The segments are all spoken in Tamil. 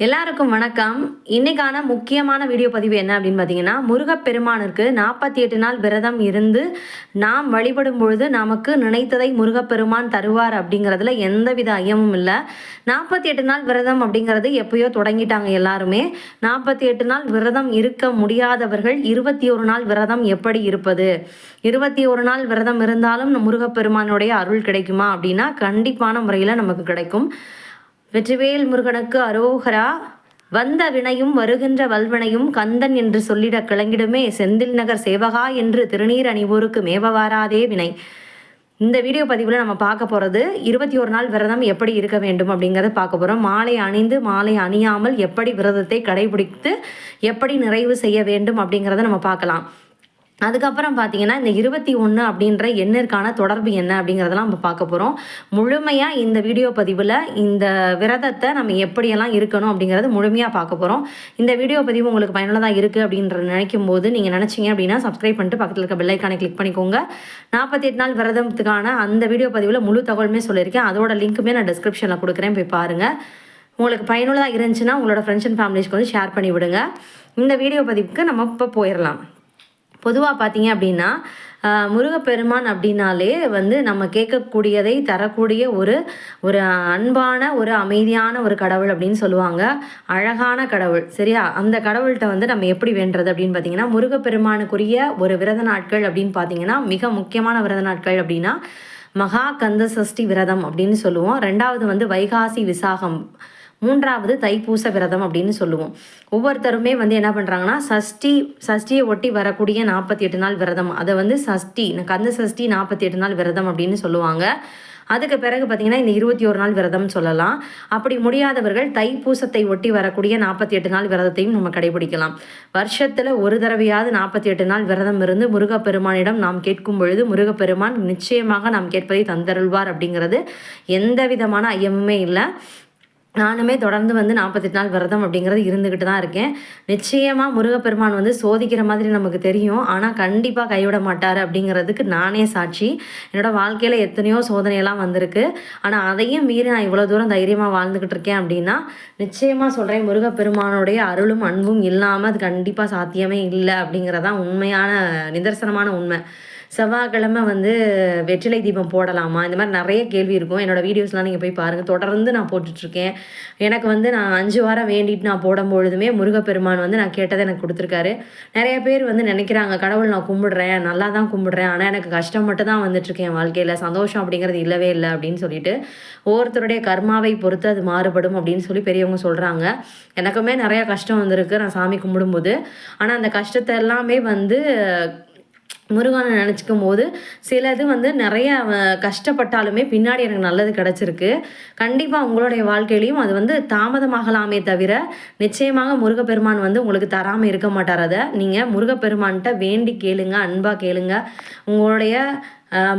எல்லாருக்கும் வணக்கம். இன்னைக்கான முக்கியமான வீடியோ பதிவு என்ன அப்படின்னு பார்த்தீங்கன்னா முருகப்பெருமானிற்கு நாற்பத்தி எட்டு நாள் விரதம் இருந்து நாம் வழிபடும் பொழுது நமக்கு நினைத்ததை முருகப்பெருமான் தருவார் அப்படிங்கிறதுல எந்தவித ஐயமும் இல்லை. நாற்பத்தி எட்டு நாள் விரதம் அப்படிங்கிறது எப்பயோ தொடங்கிட்டாங்க எல்லாருமே. நாற்பத்தி எட்டு நாள் விரதம் இருக்க முடியாதவர்கள் இருபத்தி ஒரு நாள் விரதம் எப்படி இருப்பது? இருபத்தி ஒரு நாள் விரதம் இருந்தாலும் முருகப்பெருமானுடைய அருள் கிடைக்குமா அப்படின்னா கண்டிப்பான முறையில் நமக்கு கிடைக்கும். வெற்றிவேல் முருகனுக்கு அரோகரா வந்த வினையும் வருகின்ற வல்வினையும் கந்தன் என்று சொல்லிட கிளங்கிடுமே செந்தில் நகர் சேவகா என்று திருநீர் அணிவோருக்கு மேவவாராதே வினை. இந்த வீடியோ பதிவில் நம்ம பார்க்க போகிறது இருபத்தி ஒரு நாள் விரதம் எப்படி இருக்க வேண்டும் அப்படிங்கிறத பார்க்க போகிறோம் மாலை அணிந்து மாலை அணியாமல் எப்படி விரதத்தை கடைபிடித்து எப்படி நிறைவு செய்ய வேண்டும் அப்படிங்கிறத நம்ம பார்க்கலாம். அதுக்கப்புறம் பார்த்தீங்கன்னா இந்த இருபத்தி ஒன்று அப்படின்ற எண்ணிற்கான தொடர்பு என்ன அப்படிங்கிறதெல்லாம் நம்ம பார்க்க போகிறோம் முழுமையாக இந்த வீடியோ பதிவில் இந்த விரதத்தை நம்ம எப்படியெல்லாம் இருக்கணும் அப்படிங்கிறது முழுமையாக பார்க்க போகிறோம் இந்த வீடியோ பதிவு உங்களுக்கு பயனுள்ளதாக இருக்குது அப்படின்ற நினைக்கும் போது நீங்கள் நினச்சிங்க அப்படின்னா சப்ஸ்கிரைப் பண்ணிட்டு பக்கத்தில் இருக்க பெல்லைக்கானை கிளிக் பண்ணிக்கோங்க. நாற்பத்தி எட்டு நாள் விரதத்துக்கான அந்த வீடியோ பதிவில் முழு தகவலுமே சொல்லியிருக்கேன். அதோட லிங்க்குமே நான் டிஸ்கிரிப்ஷனில் கொடுக்குறேன். போய் பாருங்கள் உங்களுக்கு பயனுள்ளதாக இருந்துச்சுன்னா உங்களோட ஃப்ரெண்ட்ஸ் அண்ட் ஃபேமிலிஸ்க்கு வந்து ஷேர் பண்ணி விடுங்க. இந்த வீடியோ பதிவுக்கு நம்ம இப்போ போயிடலாம் பொதுவாக பார்த்தீங்க அப்படின்னா முருகப்பெருமான் அப்படின்னாலே வந்து நம்ம கேட்கக்கூடியதை தரக்கூடிய ஒரு ஒரு அன்பான ஒரு அமைதியான ஒரு கடவுள் அப்படின்னு சொல்லுவாங்க. அழகான கடவுள் சரியா? அந்த கடவுள்கிட்ட வந்து நம்ம எப்படி வேண்டுறது அப்படின்னு பார்த்தீங்கன்னா முருகப்பெருமானுக்குரிய ஒரு விரத நாட்கள் அப்படின்னு பார்த்தீங்கன்னா மிக முக்கியமான விரத நாட்கள் அப்படின்னா மகா கந்த சஷ்டி விரதம் அப்படின்னு சொல்லுவோம். ரெண்டாவது வந்து வைகாசி விசாகம். மூன்றாவது தைப்பூச விரதம் அப்படின்னு சொல்லுவோம். ஒவ்வொருத்தருமே வந்து என்ன பண்ணுறாங்கன்னா சஷ்டி சஷ்டியை ஒட்டி வரக்கூடிய நாற்பத்தி எட்டு நாள் விரதம். அதை வந்து சஷ்டி கந்த சஷ்டி நாற்பத்தி எட்டு நாள் விரதம் அப்படின்னு சொல்லுவாங்க. அதுக்கு பிறகு பார்த்தீங்கன்னா இந்த இருபத்தி ஒரு நாள் விரதம் சொல்லலாம். அப்படி முடியாதவர்கள் தைப்பூசத்தை ஒட்டி வரக்கூடிய நாற்பத்தி எட்டு நாள் விரதத்தையும் நம்ம கடைபிடிக்கலாம். வருஷத்தில் ஒரு தடவையாவது நாற்பத்தி எட்டு நாள் விரதம் இருந்து முருகப்பெருமானிடம் நாம் கேட்கும் பொழுது முருகப்பெருமான் நிச்சயமாக நாம் கேட்பதை தந்தருள்வார் அப்படிங்கிறது எந்த விதமான ஐயமுமே இல்லை. நானுமே தொடர்ந்து வந்து நாற்பத்தெட்டு நாள் விரதம் அப்படிங்கிறது இருந்துக்கிட்டு தான் இருக்கேன். நிச்சயமாக முருகப்பெருமான் வந்து சோதிக்கிற மாதிரி நமக்கு தெரியும். ஆனால் கண்டிப்பாக கைவிட மாட்டார் அப்படிங்கிறதுக்கு நானே சாட்சி. என்னோடய வாழ்க்கையில் எத்தனையோ சோதனையெல்லாம் வந்திருக்கு. ஆனால் அதையும் மீறி நான் இவ்வளோ தூரம் தைரியமாக வாழ்ந்துக்கிட்டு இருக்கேன் அப்படின்னா நிச்சயமாக சொல்கிறேன் முருகப்பெருமானுடைய அருளும் அன்பும் இல்லாமல் அது கண்டிப்பாக சாத்தியமே இல்லை அப்படிங்கிறதான் உண்மையான நிதர்சனமான உண்மை. செவ்வாய்க்கிழமை வந்து வெற்றிலை தீபம் போடலாமா? இந்த மாதிரி நிறைய கேள்வி இருக்கும். என்னோடய வீடியோஸ்லாம் நீங்கள் போய் பாருங்கள் தொடர்ந்து நான் போட்டுட்ருக்கேன். எனக்கு வந்து நான் அஞ்சு வாரம் வேண்டிட்டு நான் போடும் பொழுதுமே முருகப்பெருமான் வந்து நான் கேட்டதை எனக்கு கொடுத்துருக்காரு. நிறைய பேர் வந்து நினைக்கிறாங்க கடவுள் நான் கும்பிடுறேன் நல்லா தான் கும்பிடுறேன். ஆனால் எனக்கு கஷ்டம் மட்டும் தான் வந்துட்டுருக்கேன் என் வாழ்க்கையில். சந்தோஷம் அப்படிங்கிறது இல்லவே இல்லை அப்படின்னு சொல்லிட்டு ஒவ்வொருத்தருடைய கர்மாவை பொறுத்து அது மாறுபடும் அப்படின்னு சொல்லி பெரியவங்க சொல்கிறாங்க எனக்குமே நிறையா கஷ்டம் வந்திருக்கு. நான் சாமி கும்பிடும்போது. ஆனால் அந்த கஷ்டத்தை எல்லாமே வந்து முருகனை நினச்சிக்கும் போது சிலது வந்து நிறைய கஷ்டப்பட்டாலுமே பின்னாடி எனக்கு நல்லது கிடச்சிருக்கு. கண்டிப்பாக உங்களுடைய வாழ்க்கையிலையும் அது வந்து தாமதமாகலாமே தவிர நிச்சயமாக முருகப்பெருமான் வந்து உங்களுக்கு தராமல் இருக்க மாட்டார். அதை நீங்கள் முருகப்பெருமான்கிட்ட வேண்டி கேளுங்க அன்பாக கேளுங்க. உங்களுடைய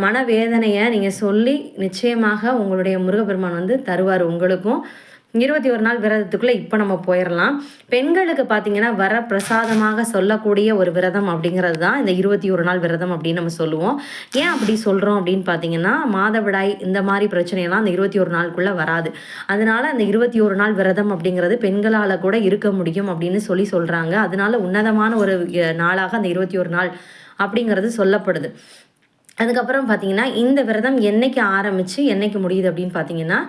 மனவேதனையை நீங்கள் சொல்லி நிச்சயமாக உங்களுடைய முருகப்பெருமான் வந்து தருவார் உங்களுக்கும். இருபத்தி ஒரு நாள் விரதத்துக்குள்ளே இப்போ நம்ம போயிடலாம் பெண்களுக்கு பார்த்தீங்கன்னா வர பிரசாதமாக சொல்லக்கூடிய ஒரு விரதம் அப்படிங்கிறது தான் இந்த இருபத்தி ஒரு நாள் விரதம் அப்படின்னு நம்ம சொல்லுவோம். ஏன் அப்படி சொல்கிறோம் அப்படின்னு பார்த்தீங்கன்னா மாதவிடாய் இந்த மாதிரி பிரச்சனையெல்லாம் அந்த இருபத்தி ஒரு நாளுக்குள்ளே வராது. அதனால அந்த இருபத்தி ஒரு நாள் விரதம் அப்படிங்கிறது பெண்களால் கூட இருக்க முடியும் அப்படின்னு சொல்லி சொல்கிறாங்க அதனால உன்னதமான ஒரு நாளாக அந்த இருபத்தி ஒரு நாள் அப்படிங்கிறது சொல்லப்படுது. அதுக்கப்புறம் பார்த்தீங்கன்னா இந்த விரதம் என்னைக்கு ஆரம்பித்து என்னைக்கு முடியுது அப்படின்னு பார்த்தீங்கன்னா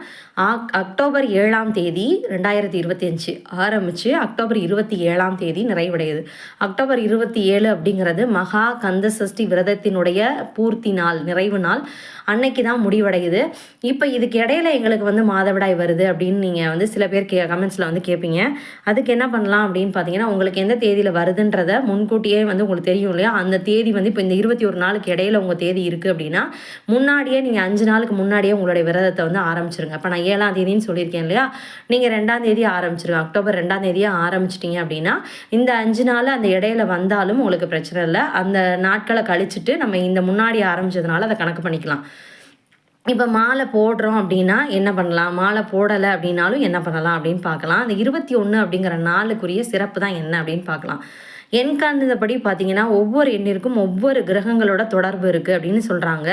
ஆக் அக்டோபர் ஏழாம் தேதி ரெண்டாயிரத்தி இருபத்தி அஞ்சு ஆரம்பித்து அக்டோபர் இருபத்தி ஏழாம் தேதி நிறைவடையுது. அக்டோபர் இருபத்தி ஏழு அப்படிங்கிறது மகா கந்த சஷ்டி விரதத்தினுடைய பூர்த்தி நாள் நிறைவு நாள். அன்னைக்கு தான் முடிவடையுது. இப்போ இதுக்கு இடையில எங்களுக்கு வந்து மாதவிடாய் வருது அப்படின்னு நீங்கள் வந்து சில பேர் கே கமெண்ட்ஸில் வந்து கேட்பீங்க அதுக்கு என்ன பண்ணலாம் அப்படின்னு பார்த்தீங்கன்னா உங்களுக்கு எந்த தேதியில் வருதுன்றத முன்கூட்டியே வந்து உங்களுக்கு தெரியும் இல்லையா? அந்த தேதி வந்து இப்போ இந்த இருபத்தி ஒரு நாளுக்கு இடையில உங்கள் தேதி இருக்குது அப்படின்னா முன்னாடியே நீங்கள் அஞ்சு நாளுக்கு முன்னாடியே உங்களுடைய விரதத்தை வந்து ஆரம்பிச்சிருங்க. இப்போ நான் ஏழாம் தேதின்னு சொல்லியிருக்கேன் இல்லையா? நீங்கள் ரெண்டாம் தேதி ஆரம்பிச்சிருங்க. அக்டோபர் ரெண்டாம் தேதியே ஆரம்பிச்சிட்டிங்க அப்படின்னா இந்த அஞ்சு நாள் அந்த இடையில வந்தாலும் உங்களுக்கு பிரச்சனை இல்லை. அந்த நாட்களை கழிச்சிட்டு நம்ம இந்த முன்னாடி ஆரம்பிச்சதுனால அதை கணக்கு பண்ணிக்கலாம். இப்போ மாலை போடுறோம் அப்படின்னா என்ன பண்ணலாம்? மாலை போடலை அப்படின்னாலும் என்ன பண்ணலாம் அப்படின்னு பார்க்கலாம். அந்த இருபத்தி ஒன்று அப்படிங்கிற நாளுக்குரிய சிறப்பு தான் என்ன அப்படின்னு பார்க்கலாம். எண்கணிதப்படி பார்த்தீங்கன்னா ஒவ்வொரு எண்ணிற்கும் ஒவ்வொரு கிரகங்களோட தொடர்பு இருக்குது அப்படின்னு சொல்கிறாங்க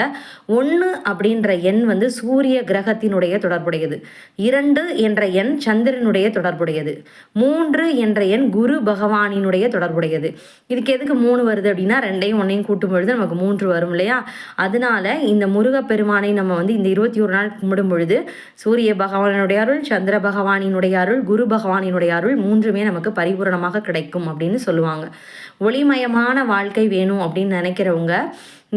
ஒன்று அப்படின்ற எண் வந்து சூரிய கிரகத்தினுடைய தொடர்புடையது. இரண்டு என்ற எண் சந்திரனுடைய தொடர்புடையது. மூன்று என்ற எண் குரு பகவானினுடைய தொடர்புடையது. இதுக்கு எதுக்கு மூணு வருது அப்படின்னா ரெண்டையும் ஒன்றையும் கூட்டும் பொழுது நமக்கு மூன்று வரும் இல்லையா? அதனால இந்த முருகப்பெருமானை நம்ம வந்து இந்த இருபத்தி ஒரு நாள் கும்பிடும் பொழுது சூரிய பகவானுடைய அருள் சந்திர பகவானினுடைய அருள் குரு பகவானினுடைய அருள் மூன்றுமே நமக்கு பரிபூரணமாக கிடைக்கும் அப்படின்னு சொல்லுவாங்க. ஒளிமயமான வாழ்க்கை வேணும் அப்படின்னு நினைக்கிறவங்க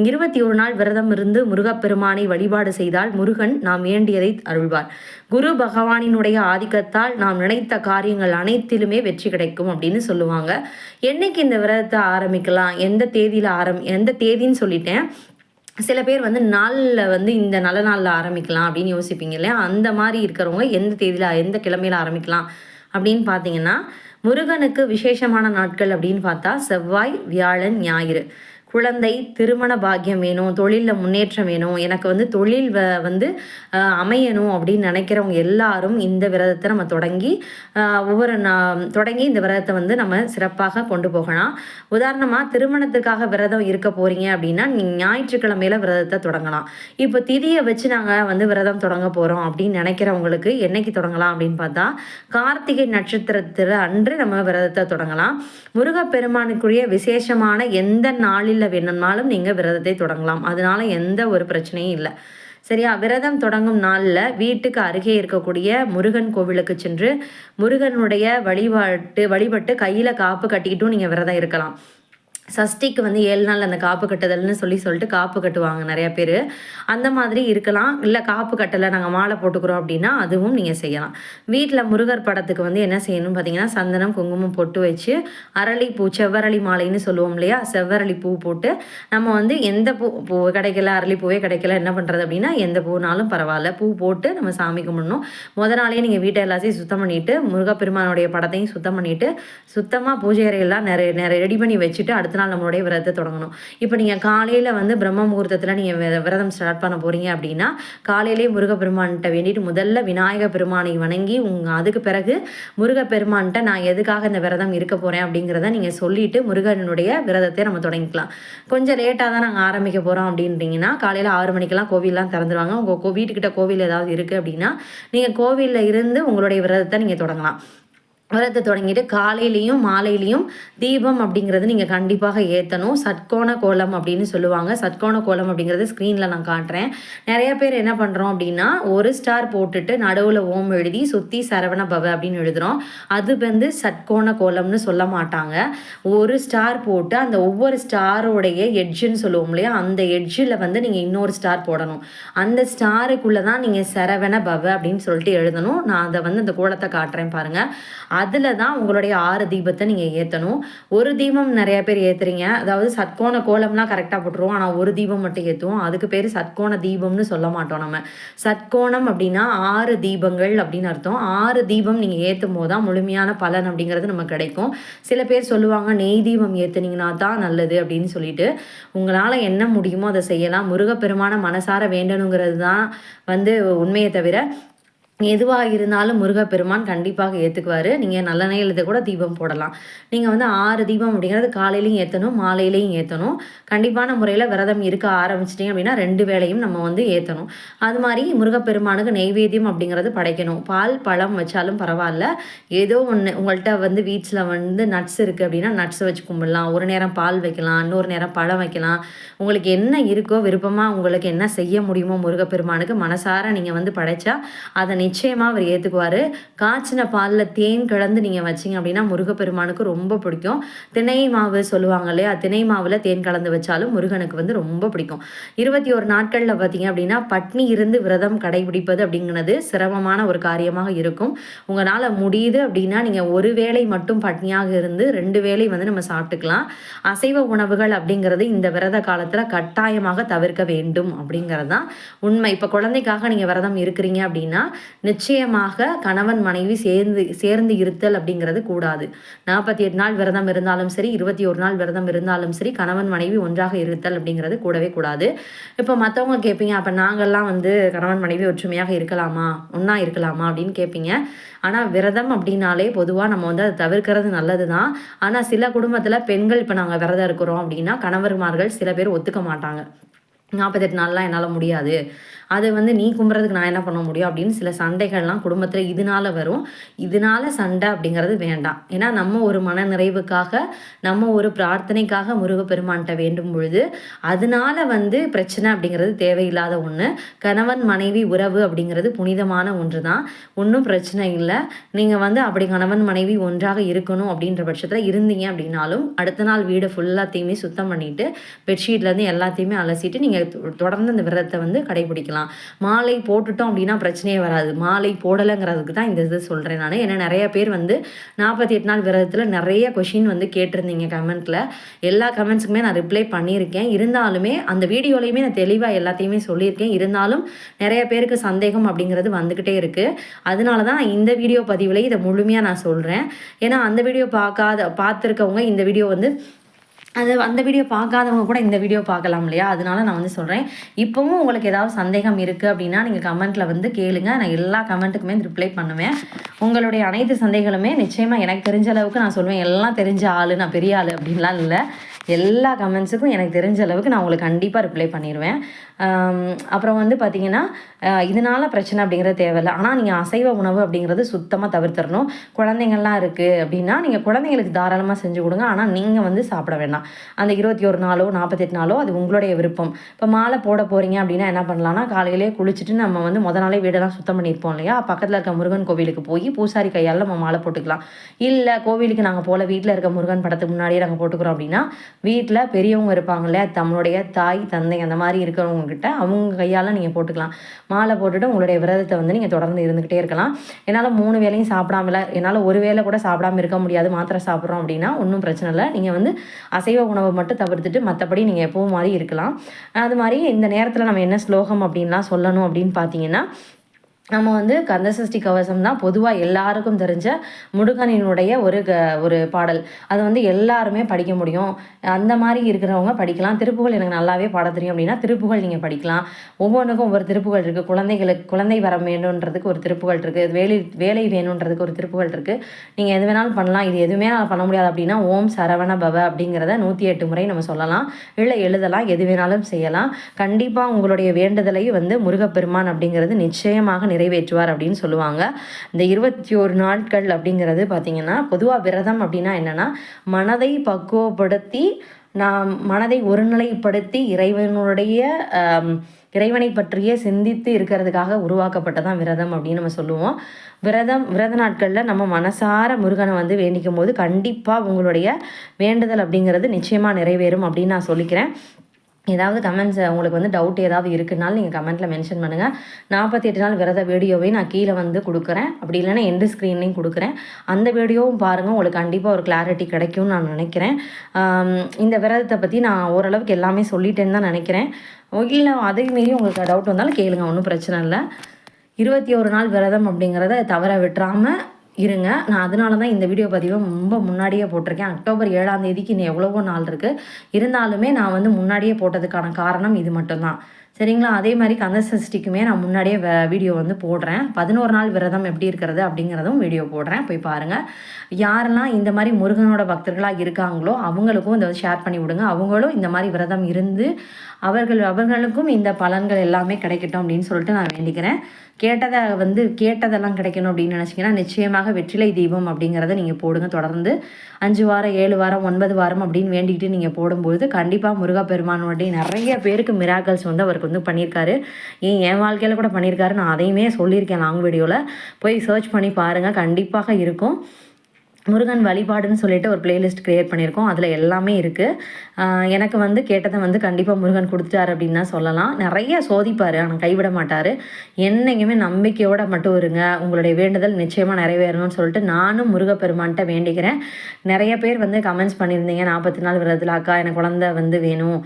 இருபத்தி ஒரு நாள் விரதம் இருந்து முருகப்பெருமானை வழிபாடு செய்தால் முருகன் நாம் வேண்டியதை அருள்வார். குரு பகவானினுடைய ஆதிக்கத்தால் நாம் நினைத்த காரியங்கள் அனைத்திலுமே வெற்றி கிடைக்கும் அப்படின்னு சொல்லுவாங்க. என்னைக்கு இந்த விரதத்தை ஆரம்பிக்கலாம்? எந்த தேதியில் ஆரம் எந்த தேதின்னு சொல்லிட்டேன். சில பேர் வந்து நாளில் வந்து இந்த நல்ல நாளில் ஆரம்பிக்கலாம் அப்படின்னு யோசிப்பீங்க இல்லையா? அந்த மாதிரி இருக்கிறவங்க எந்த தேதியில் எந்த கிழமையில் ஆரம்பிக்கலாம் அப்படின்னு பார்த்தீங்கன்னா முருகனுக்கு விசேஷமான நாட்கள் அப்படின்னு பார்த்தா செவ்வாய் வியாழன் ஞாயிறு. குழந்தை திருமண பாக்கியம் வேணும் தொழிலில் முன்னேற்றம் வேணும் எனக்கு வந்து தொழில் வ வந்து அமையணும் அப்படின்னு நினைக்கிறவங்க எல்லாரும் இந்த விரதத்தை நம்ம தொடங்கி ஒவ்வொரு நா- தொடங்கி இந்த விரதத்தை வந்து நம்ம சிறப்பாக கொண்டு போகலாம். உதாரணமாக திருமணத்துக்காக விரதம் இருக்க போகிறீங்க அப்படின்னா நீங்கள் ஞாயிற்றுக்கிழமையில விரதத்தை தொடங்கலாம். இப்போ திதியை வச்சு நாங்கள் வந்து விரதம் தொடங்க போகிறோம் அப்படின்னு நினைக்கிறவங்களுக்கு என்னைக்கு தொடங்கலாம் அப்படின்னு பார்த்தா கார்த்திகை நட்சத்திரத்தில் அன்று நம்ம விரதத்தை தொடங்கலாம். முருகப்பெருமானுக்குரிய விசேஷமான எந்த நாளில் வேணும்னாலும் நீங்கள் விரதத்தை தொடங்கலாம். அதனால எந்த ஒரு பிரச்சனையும் இல்லை. சரியா? விரதம் தொடங்கும் நாளில் வீட்டுக்கு அருகே இருக்கக்கூடிய முருகன் கோவிலுக்கு சென்று முருகனுடைய வழிபாட்டு வழிபட்டு கையில் காப்பு கட்டிக்கிட்டும் நீங்கள் விரதம் இருக்கலாம். சஷ்டிக்கு வந்து ஏழு நாள் அந்த காப்பு கட்டுதல்னு சொல்லி சொல்லிட்டு காப்பு கட்டுவாங்க நிறைய பேர். அந்த மாதிரி இருக்கலாம். இல்லை காப்பு கட்டலை நாங்கள் மாலை போட்டுக்கிறோம் அப்படின்னா அதுவும் நீங்கள் செய்யலாம். வீட்டில் முருகர் படத்துக்கு வந்து என்ன செய்யணும்னு பார்த்தீங்கன்னா சந்தனம் குங்குமம் பொட்டு வச்சு அரளி பூ செவ்வரளி மாலைன்னு சொல்லுவோம் இல்லையா? செவ்வரளி பூ போட்டு நம்ம வந்து எந்த பூ பூ கிடைக்கல அரளி பூவே கிடைக்கல என்ன பண்ணுறது அப்படின்னா எந்த பூனாலும் பரவாயில்ல. பூ போட்டு நம்ம சாமி கும்பிடணும். முத நாளே நீங்கள் வீட்டை எல்லாத்தையும் சுத்தம் பண்ணிவிட்டு முருகப்பெருமானுடைய படத்தையும் சுத்தம் பண்ணிவிட்டு சுத்தமாக பூஜை அறையெல்லாம் நிறைய நிறைய ரெடி பண்ணி வச்சுட்டு அடுத்த நாள் நம்மளுடைய விரதத்தை தொடங்கணும். இப்போ நீங்கள் காலையில் வந்து பிரம்ம முகூர்த்தத்தில் நீங்கள் விரதம் ஸ்டார்ட் பண்ண போகிறீங்க அப்படின்னா காலையிலேயே முருகப்பெருமான்கிட்ட வேண்டிட்டு முதல்ல விநாயக பெருமானை வணங்கி உங்க அதுக்கு பிறகு முருகப்பெருமான்கிட்ட நான் எதுக்காக இந்த விரதம் இருக்க போகிறேன் அப்படிங்கிறத நீங்கள் சொல்லிட்டு முருகனுடைய விரதத்தை நம்ம தொடங்கிக்கலாம். கொஞ்சம் லேட்டாக தான் நாங்கள் ஆரம்பிக்க போகிறோம் அப்படின்றீங்கன்னா காலையில் ஆறு மணிக்கெல்லாம் கோவிலெலாம் திறந்துருவாங்க. உங்கள் வீட்டுக்கிட்ட கோவில் ஏதாவது இருக்குது அப்படின்னா நீங்கள் கோவிலில் இருந்து உங்களுடைய விரதத்தை நீங்கள் தொடங்கலாம். விரதத்தை தொடங்கிட்டு காலையிலையும் மாலையிலையும் தீபம் அப்படிங்கிறது நீங்கள் கண்டிப்பாக ஏற்றணும் சட்கோண கோலம் அப்படின்னு சொல்லுவாங்க. சட்கோண கோலம் அப்படிங்கிறது ஸ்க்ரீனில் நான் காட்டுறேன். நிறைய பேர் என்ன பண்ணுறோம் அப்படின்னா ஒரு ஸ்டார் போட்டுட்டு நடுவில் ஓம் எழுதி சுற்றி சரவண பவ அப்படின்னு எழுதுகிறோம் அது வந்து சட்கோண கோலம்னு சொல்ல மாட்டாங்க. ஒரு ஸ்டார் போட்டு அந்த ஒவ்வொரு ஸ்டாரோடைய எட்ஜுன்னு சொல்லுவோம் இல்லையா அந்த எட்ஜில் வந்து நீங்கள் இன்னொரு ஸ்டார் போடணும். அந்த ஸ்டாருக்குள்ளே தான் நீங்கள் சரவண பவ அப்படின்னு சொல்லிட்டு எழுதணும். நான் அதை வந்து அந்த கோலத்தை காட்டுறேன் பாருங்கள் அதில் தான் உங்களுடைய ஆறு தீபத்தை நீங்கள் ஏற்றணும் ஒரு தீபம் நிறைய பேர் ஏற்றுறீங்க அதாவது சத்கோண கோலம்லாம் கரெக்டாக போட்டுருவோம். ஆனால் ஒரு தீபம் மட்டும் ஏற்றுவோம் அதுக்கு பேர் சத்கோண தீபம்னு சொல்ல மாட்டோம் நம்ம. சத்கோணம் அப்படின்னா ஆறு தீபங்கள் அப்படின்னு அர்த்தம். ஆறு தீபம் நீங்கள் ஏற்றும் போது தான் முழுமையான பலன் அப்படிங்கிறது நமக்கு கிடைக்கும். சில பேர் சொல்லுவாங்க நெய் தீபம் ஏற்றுனீங்கன்னா தான் நல்லது அப்படின்னு சொல்லிட்டு. உங்களால் என்ன முடியுமோ அதை செய்யலாம். முருகப்பெருமான மனசார வேண்டணுங்கிறது தான் வந்து உண்மையை தவிர எதுவாக இருந்தாலும் முருகப்பெருமான் கண்டிப்பாக ஏற்றுக்குவார் நீங்கள் நல்ல இதை கூட தீபம் போடலாம். நீங்கள் வந்து ஆறு தீபம் அப்படிங்கிறது காலையிலையும் ஏற்றணும் மாலையிலையும் ஏற்றணும் கண்டிப்பான முறையில் விரதம் இருக்க ஆரம்பிச்சிட்டிங்க அப்படின்னா ரெண்டு வேளையும் நம்ம வந்து ஏற்றணும் அது மாதிரி முருகப்பெருமானுக்கு நெய்வேத்தியம் அப்படிங்கிறது படைக்கணும். பால் பழம் வச்சாலும் பரவாயில்ல. ஏதோ ஒன்று உங்கள்கிட்ட வந்து வீட்டில் வந்து நட்ஸ் இருக்குது அப்படின்னா நட்ஸ் வச்சு கும்பிடலாம். ஒரு நேரம் பால் வைக்கலாம் இன்னொரு நேரம் பழம் வைக்கலாம். உங்களுக்கு என்ன இருக்கோ விருப்பமாக உங்களுக்கு என்ன செய்ய முடியுமோ முருகப்பெருமானுக்கு மனசார நீங்கள் வந்து படைச்சா அதை நிச்சயமாக அவர் ஏற்றுக்குவார் காய்ச்சின பாலில் தேன் கலந்து நீங்கள் வச்சீங்க அப்படின்னா முருகப்பெருமானுக்கு ரொம்ப பிடிக்கும். திணை மாவு சொல்லுவாங்க இல்லையா? திணை மாவில் தேன் கலந்து வச்சாலும் முருகனுக்கு வந்து ரொம்ப பிடிக்கும். இருபத்தி ஒரு நாட்களில் பார்த்தீங்க அப்படின்னா பட்னி இருந்து விரதம் கடைபிடிப்பது அப்படிங்கிறது சிரமமான ஒரு காரியமாக இருக்கும். உங்களால் முடியுது அப்படின்னா நீங்கள் ஒரு வேளை மட்டும் பட்னியாக இருந்து ரெண்டு வேளை வந்து நம்ம சாப்பிட்டுக்கலாம். அசைவ உணவுகள் அப்படிங்கிறது இந்த விரத காலத்தில் கட்டாயமாக தவிர்க்க வேண்டும் அப்படிங்கிறது தான் உண்மை. இப்போ குழந்தைக்காக நீங்கள் விரதம் இருக்கிறீங்க அப்படின்னா நிச்சயமாக கணவன் மனைவி சேர்ந்து சேர்ந்து இருத்தல் அப்படிங்கிறது கூடாது. நாற்பத்தி எட்டு நாள் விரதம் இருந்தாலும் சரி இருபத்தி ஒரு நாள் விரதம் இருந்தாலும் சரி கணவன் மனைவி ஒன்றாக இருத்தல் அப்படிங்கிறது கூடவே கூடாது. இப்போ மற்றவங்க கேட்பீங்க அப்போ நாங்கள்லாம் வந்து கணவன் மனைவி ஒற்றுமையாக இருக்கலாமா? ஒன்றா இருக்கலாமா அப்படின்னு கேட்பீங்க ஆனால் விரதம் அப்படின்னாலே பொதுவாக நம்ம வந்து அதை தவிர்க்கிறது நல்லது தான் ஆனால் சில குடும்பத்தில் பெண்கள் இப்போ நாங்கள் விரதம் இருக்கிறோம் அப்படின்னா கணவர்மார்கள் சில பேர் ஒத்துக்க மாட்டாங்க. நாற்பத்தெட்டு நாள்லாம் என்னால் முடியாது. அதை வந்து நீ கும்புறதுக்கு நான் என்ன பண்ண முடியும் அப்படின்னு சில சண்டைகள்லாம் குடும்பத்தில் இதனால வரும். இதனால சண்டை அப்படிங்கிறது வேண்டாம். ஏன்னா நம்ம ஒரு மன நிறைவுக்காக நம்ம ஒரு பிரார்த்தனைக்காக முருகப்பெருமான்கிட்ட வேண்டும் பொழுது அதனால வந்து பிரச்சனை அப்படிங்கிறது தேவையில்லாத ஒன்று கணவன் மனைவி உறவு அப்படிங்கிறது புனிதமான ஒன்று தான் ஒன்றும் பிரச்சனை இல்லை. நீங்கள் வந்து அப்படி கணவன் மனைவி ஒன்றாக இருக்கணும் அப்படின்ற பட்சத்தில் இருந்தீங்க அப்படின்னாலும் அடுத்த நாள் வீடு ஃபுல்லாத்தையுமே சுத்தம் பண்ணிவிட்டு பெட்ஷீட்லேருந்து எல்லாத்தையுமே அலசிட்டு நீங்கள் தொடர்ந்து அந்த விரதத்தை வந்து கடைபிடிக்கலாம். மாலை போட்டுட்டோம் அப்படின்னா பிரச்சனையே வராது. மாலை போடலைங்கிறதுக்கு தான் இந்த இது சொல்கிறேன் நான். ஏன்னா நிறைய பேர் வந்து நாற்பத்தி எட்டு நாள் விரதத்தில் நிறைய கொஷின் வந்து கேட்டிருந்தீங்க கமெண்ட்டில் எல்லா கமெண்ட்ஸுக்குமே நான் ரிப்ளை பண்ணியிருக்கேன். இருந்தாலுமே அந்த வீடியோலையுமே நான் தெளிவாக எல்லாத்தையுமே சொல்லியிருக்கேன். இருந்தாலும் நிறைய பேருக்கு சந்தேகம் அப்படிங்கிறது வந்துக்கிட்டே இருக்குது அதனால தான் நான் இந்த வீடியோ பதிவில் இதை முழுமையாக நான் சொல்கிறேன் ஏன்னா அந்த வீடியோ பார்க்காத பார்த்துருக்கவங்க இந்த வீடியோ வந்து அது அந்த வீடியோ பார்க்காதவங்க கூட இந்த வீடியோ பார்க்கலாம் இல்லையா? அதனால நான் வந்து சொல்கிறேன் இப்போவும் உங்களுக்கு ஏதாவது சந்தேகம் இருக்குது அப்படின்னா நீங்கள் கமெண்ட்டில் வந்து கேளுங்க. நான் எல்லா கமெண்ட்டுக்குமே ரிப்ளை பண்ணுவேன். உங்களுடைய அனைத்து சந்தேகங்களுமே நிச்சயமாக எனக்கு தெரிஞ்ச அளவுக்கு நான் சொல்லுவேன் எல்லாம் தெரிஞ்ச ஆள் நான் பெரிய ஆள் அப்படின்லாம் இல்லை. எல்லா கமெண்ட்ஸுக்கும் எனக்கு தெரிஞ்ச அளவுக்கு நான் உங்களுக்கு கண்டிப்பாக ரிப்ளை பண்ணிடுவேன் அப்புறம் வந்து பார்த்திங்கன்னா இதனால் பிரச்சனை அப்படிங்கிறது தேவையில்லை. ஆனால் நீங்கள் அசைவ உணவு அப்படிங்கிறது சுத்தமாக தவிர்த்திடணும் குழந்தைங்கள்லாம் இருக்குது அப்படின்னா நீங்கள் குழந்தைங்களுக்கு தாராளமாக செஞ்சு கொடுங்க. ஆனால் நீங்கள் வந்து சாப்பிட வேண்டாம். அந்த இருபத்தி ஒரு நாளோ நாற்பத்தெட்டு நாளோ அது உங்களுடைய விருப்பம். இப்போ மாலை போட போகிறீங்க அப்படின்னா என்ன பண்ணலாம்னா காலையிலே குளிச்சுட்டு நம்ம வந்து முத நாளே வீடெல்லாம் சுத்தம் பண்ணியிருப்போம் இல்லையா? பக்கத்தில் இருக்க முருகன் கோவிலுக்கு போய் பூசாரி கையால் நம்ம மாலை போட்டுக்கலாம். இல்லை கோவிலுக்கு நாங்கள் போகல வீட்டில் இருக்க முருகன் படத்துக்கு முன்னாடியே நாங்கள் போட்டுக்கிறோம் அப்படின்னா வீட்டில் பெரியவங்க இருப்பாங்க இல்லையா? நம்மளுடைய தாய் தந்தை அந்த மாதிரி இருக்கிறவங்க கிட்ட அவங்க கையால் நீங்கள் போட்டுக்கலாம். மாலை போட்டுட்டு உங்களுடைய விரதத்தை வந்து நீங்கள் தொடர்ந்து இருந்துக்கிட்டே இருக்கலாம். என்னால் மூணு வேளையும் சாப்பிடாமல என்னால் ஒரு வேளை கூட சாப்பிடாம இருக்க முடியாது மாத்திரை சாப்பிட்றோம் அப்படின்னா ஒன்றும் பிரச்சனை இல்லை. நீங்கள் வந்து அசைவ உணவை மட்டும் தவிர்த்துட்டு மற்றபடி நீங்கள் எப்பவும் மாதிரி இருக்கலாம். அது மாதிரி இந்த நேரத்தில் நம்ம என்ன ஸ்லோகம் அப்படின்லாம் சொல்லணும் அப்படின்னு பார்த்தீங்கன்னா நம்ம வந்து கந்தசஷ்டி கவசம் தான் பொதுவாக எல்லாருக்கும் தெரிஞ்ச முருகனினுடைய ஒரு க ஒரு பாடல். அது வந்து எல்லாருமே படிக்க முடியும். அந்த மாதிரி இருக்கிறவங்க படிக்கலாம். திருப்புகழ் எனக்கு நல்லாவே பாட தெரியும் அப்படின்னா திருப்புகழ் நீங்கள் படிக்கலாம். ஒவ்வொன்றுக்கும் ஒவ்வொரு திருப்புகள் இருக்குது குழந்தைகளுக்கு குழந்தை வர வேணுன்றதுக்கு ஒரு திருப்புகள் இருக்குது வேலை வேலை வேணுன்றதுக்கு ஒரு திருப்புகள் இருக்குது நீங்கள் எது வேணாலும் பண்ணலாம். இது எதுவுமே நான் பண்ண முடியாது அப்படின்னா ஓம் சரவண பவ அப்படிங்கிறத நூற்றி எட்டு முறை நம்ம சொல்லலாம். இல்லை எழுதலாம். எது வேணாலும் செய்யலாம். கண்டிப்பாக உங்களுடைய வேண்டுதலை வந்து முருகப்பெருமான் அப்படிங்கிறது நிச்சயமாக நிறைவேற்றுவார் அப்படின்னு சொல்லுவாங்க. இந்த இருபத்தி ஒரு நாட்கள் அப்படிங்கிறது பார்த்திங்கன்னா பொதுவாக விரதம் அப்படின்னா என்னென்னா மனதை பக்குவப்படுத்தி நாம் மனதை ஒருநிலைப்படுத்தி இறைவனுடைய இறைவனை பற்றியே சிந்தித்து இருக்கிறதுக்காக உருவாக்கப்பட்டதான் விரதம் அப்படின்னு நம்ம சொல்லுவோம். விரதம் விரத நாட்களில் நம்ம மனசார முருகனை வந்து வேண்டிக்கும் போது கண்டிப்பாக உங்களுடைய வேண்டுதல் அப்படிங்கிறது நிச்சயமாக நிறைவேறும் அப்படின்னு நான் சொல்லிக்கிறேன். ஏதாவது கமெண்ட்ஸ் உங்களுக்கு வந்து டவுட் ஏதாவது இருக்குனாலும் நீங்கள் கமெண்ட்டில் மென்ஷன் பண்ணுங்கள் நாற்பத்தி எட்டு நாள் விரத வீடியோவையும் நான் கீழே வந்து கொடுக்குறேன். அப்படி இல்லைன்னா எண்டு ஸ்க்ரீன்லேயும் கொடுக்குறேன். அந்த வீடியோவும் பாருங்கள் உங்களுக்கு கண்டிப்பாக ஒரு கிளாரிட்டி கிடைக்கும்னு நான் நினைக்கிறேன். இந்த விரதத்தை பற்றி நான் ஓரளவுக்கு எல்லாமே சொல்லிட்டேன்னு தான் நினைக்கிறேன். இல்லை அதே மீறி உங்களுக்கு டவுட் வந்தாலும் கேளுங்க ஒன்றும் பிரச்சனை இல்லை. இருபத்தி ஒரு நாள் விரதம் அப்படிங்கிறத தவற விட்டுறாமல் இருங்க. நான் அதனால தான் இந்த வீடியோ பதிவை ரொம்ப முன்னாடியே போட்டிருக்கேன். அக்டோபர் ஏழாம் தேதிக்கு இன்னும் எவ்வளவோ நாள் இருக்குது இருந்தாலுமே நான் வந்து முன்னாடியே போட்டதுக்கான காரணம் இது மட்டும்தான். சரிங்களா? அதே மாதிரி கந்த சஷ்டிக்குமே நான் முன்னாடியே வீடியோ வந்து போடுறேன். பதினோரு நாள் விரதம் எப்படி இருக்கிறது அப்படிங்கிறதும் வீடியோ போடுறேன். போய் பாருங்கள் யாரெல்லாம் இந்த மாதிரி முருகனோட பக்தர்களாக இருக்காங்களோ அவங்களுக்கும் இதை ஷேர் பண்ணி விடுங்க. அவங்களும் இந்த மாதிரி விரதம் இருந்து அவர்கள் அவர்களுக்கும் இந்த பலன்கள் எல்லாமே கிடைக்கட்டும் அப்படின்னு சொல்லிட்டு நான் வேண்டிக்கிறேன். கேட்டதை வந்து கேட்டதெல்லாம் கிடைக்கணும் அப்படின்னு நினச்சிங்கன்னா நிச்சயமாக வெற்றிலை தீபம் அப்படிங்கிறத நீங்கள் போடுங்க. தொடர்ந்து அஞ்சு வாரம் ஏழு வாரம் ஒன்பது வாரம் அப்படின்னு வேண்டிக்கிட்டு நீங்கள் போடும்போது கண்டிப்பாக முருகப்பெருமானுடைய நிறைய பேருக்கு மிராக்கல்ஸ் வந்து அவருக்கு வந்து பண்ணியிருக்காரு. ஏன் என் வாழ்க்கையில் கூட பண்ணியிருக்காரு நான் அதையுமே சொல்லியிருக்கேன் லாங் வீடியோவில் போய் சர்ச் பண்ணி பாருங்கள் கண்டிப்பாக இருக்கும். முருகன் வழிபாடுன்னு சொல்லிட்டு ஒரு பிளேலிஸ்ட் க்ரியேட் பண்ணியிருக்கோம். அதில் எல்லாமே இருக்குது எனக்கு வந்து கேட்டதை வந்து கண்டிப்பாக முருகன் கொடுத்துட்டார் அப்படின்னு தான் சொல்லலாம். நிறைய சோதிப்பார் ஆனால் கைவிட மாட்டார். என்னைக்குமே நம்பிக்கையோடு மட்டும் இருங்க. உங்களுடைய வேண்டுதல் நிச்சயமாக நிறைவேறணும்னு சொல்லிட்டு நானும் முருகப்பெருமான்கிட்ட வேண்டிக்கிறேன். நிறைய பேர் வந்து கமெண்ட்ஸ் பண்ணியிருந்தீங்க. நாற்பத்தி நாள் விரதத்தில் அக்கா எனக்கு குழந்தை வந்து வேணும்.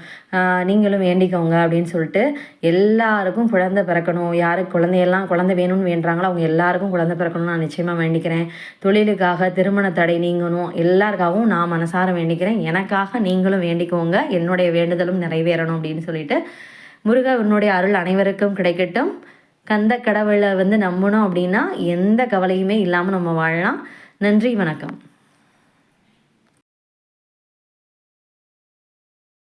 நீங்களும் வேண்டிக்கோங்க அப்படின்னு சொல்லிட்டு எல்லாருக்கும் குழந்தை பிறக்கணும். யாருக்கு குழந்தையெல்லாம் குழந்தை வேணும்னு வேண்டுறாங்களோ அவங்க எல்லாருக்கும் குழந்தை பிறக்கணும்னு நான் நிச்சயமாக வேண்டிக்கிறேன். தொழிலுக்காக திருமண தடை நீங்கணும். எல்லாருக்காகவும் நான் மனசார வேண்டிக்கிறேன். எனக்காக நீங்களும் வேண்டிக்கோங்க. என்னுடைய வேண்டுதலும் நிறைவேறணும் அப்படின்னு சொல்லிட்டு முருகனுடைய அருள் அனைவருக்கும் கிடைக்கட்டும். கந்த கடவுளை வந்து நம்பணும் அப்படின்னா எந்த கவலையுமே இல்லாமல் நம்ம வாழலாம். நன்றி வணக்கம்.